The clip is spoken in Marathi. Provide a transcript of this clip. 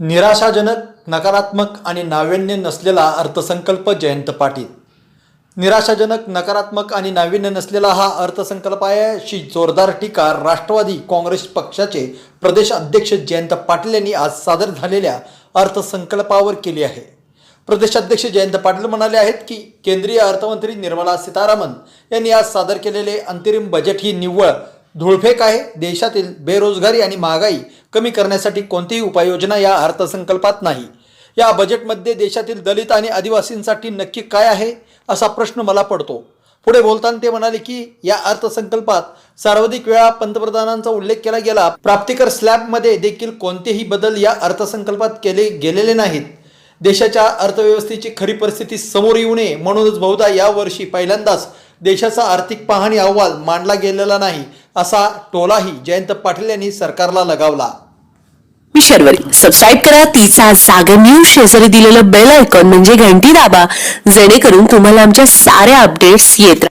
निराशाजनक नकारात्मक आणि नाविन्य नसलेला अर्थसंकल्प जयंत पाटील. निराशाजनक नकारात्मक आणि नाविन्य नसलेला हा अर्थसंकल्प आहे अशी जोरदार टीका राष्ट्रवादी काँग्रेस पक्षाचे प्रदेश अध्यक्ष जयंत पाटील यांनी आज सादर झालेल्या अर्थसंकल्पावर केली आहे. प्रदेशाध्यक्ष जयंत पाटील म्हणाले आहेत की केंद्रीय अर्थमंत्री निर्मला सीतारामन यांनी आज सादर केलेले अंतरिम बजेट ही निव्वळ धुळफेक आहे देशातील बेरोजगारी आणि महागाई कमी करण्यासाठी कोणतीही उपाययोजना या अर्थसंकल्पात नाही. या बजेटमध्ये देशातील दलित आणि आदिवासींसाठी नक्की काय आहे असा प्रश्न मला पडतो. पुढे बोलताना ते म्हणाले की या अर्थसंकल्पात सर्वाधिक वेळा पंतप्रधानांचा उल्लेख केला गेला. प्राप्तिकर स्लॅबमध्ये देखील कोणतेही बदल या अर्थसंकल्पात केले गेलेले नाहीत. देशाच्या अर्थव्यवस्थेची खरी परिस्थिती समोर येऊ नये म्हणूनच बहुधा यावर्षी पहिल्यांदाच देशाचा आर्थिक पाहणी अहवाल मांडला गेलेला नाही. असा टोलाही जयंत पाटील यांनी सरकारला लगावला. मी शर्वरी सबस्क्राईब करा. तिचा सागर न्यूज शेजारी दिलेलं बेल आयकॉन म्हणजे घंटी दाबा. जेणेकरून तुम्हाला आमच्या साऱ्या अपडेट्स येत